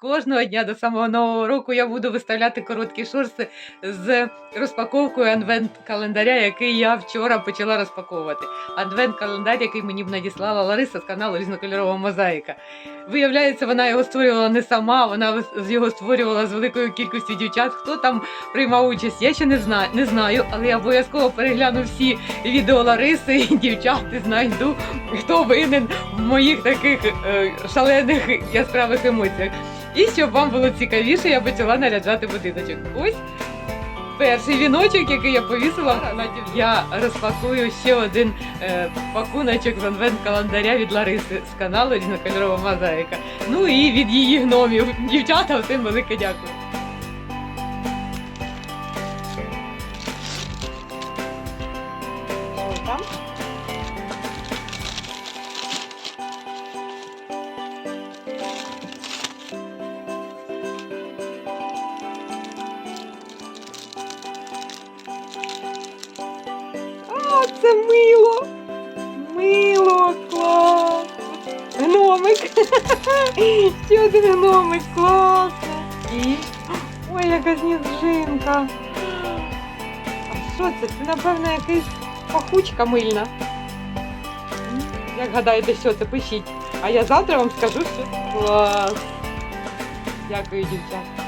Кожного дня до самого нового року я буду виставляти короткі шорти з розпаковкою адвент-календаря, який я вчора почала розпаковувати. Адвент-календар, який мені б надіслала Лариса з каналу Різнокольорова мозаїка. Виявляється, вона його створювала не сама, вона його створювала з великою кількістю дівчат. Хто там приймав участь, я ще не знаю, не знаю, але я обов'язково перегляну всі відео Лариси і дівчат і знайду, хто винен в моїх таких е, шалених яскравих емоціях. І щоб вам було цікавіше, я почала наряджати будиночок. Ось перший віночок, який я повісила. Я розпакую ще один е, пакуночок з адвент-календаря від Лариси з каналу Різнокольорова мозаїка. Ну і від її гномів. Дівчата, всім велике дякую. це мило! Мило, клас! Гномик! Ще один гномик, класно! І. Ой, яка сніжинка! А що це? Це, напевно, якась пахучка мильна. М, Як гадаєте, що це? Пишіть. А я завтра вам скажу, що це клас. Дякую, дівчата.